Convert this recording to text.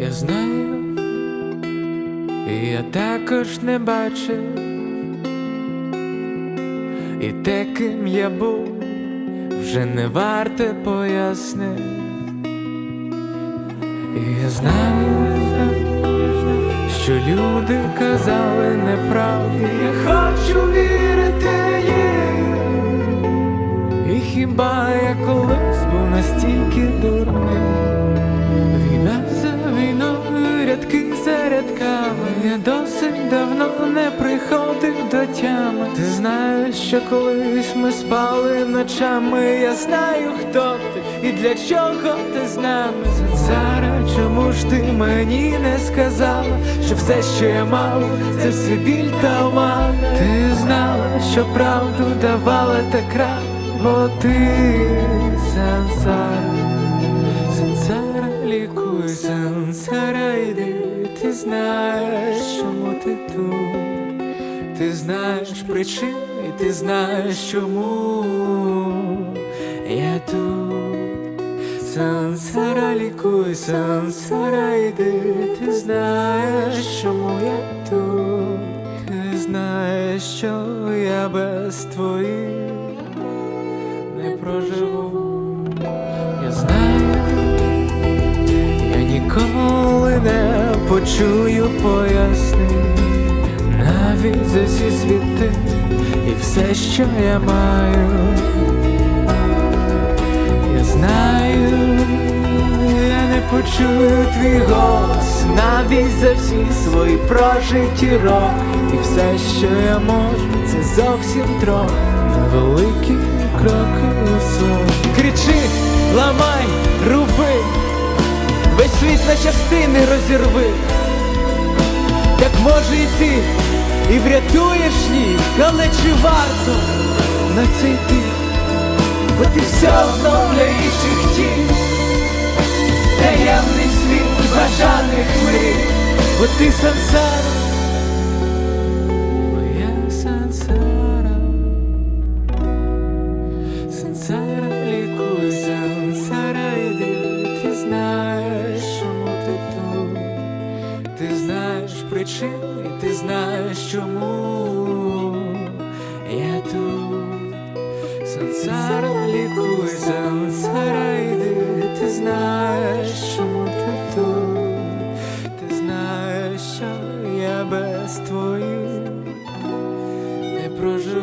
Я знаю, я також не бачив, і те, ким я був, вже не варте пояснити. І я знаю, що люди казали неправду, я хочу вірити їм. І хіба я колись був настільки давно не приходив до тями. Ти знаєш, що колись ми спали ночами. Я знаю, хто ти і для чого ти з нами. Зараз чому ж ти мені не сказала, що все, що я мав, це все біль та оман Ти знала, що правду давала так рано, бо ти сансара Сансара лікуй, сансара йди, ти знаєш, ти тут, ти знаєш причини, і ти знаєш, чому я тут. Сансара лікуй, сансара йди, ти знаєш, чому я тут, ти знаєш, що я без твоїх не проживу. Я знаю, я ніколи не почую пояснень навіть за всі світи і все, що я маю. Я знаю, я не почую твій голос навіть за всі свої прожиті роки. І все, що я можу, це зовсім трохи невеликі кроки на частини розірви. Так може й ти і врятуєш їх, але чи варто на це йти? Бо ти все одно для інших тінь Таємний світ бажаних мрій Бо ти сансара знаєш і ти знаєш, чому я тут? Сансара лікуй, сансара йди, ти знаєш, чому ти тут, ти знаєш, що я без твоїх не проживу.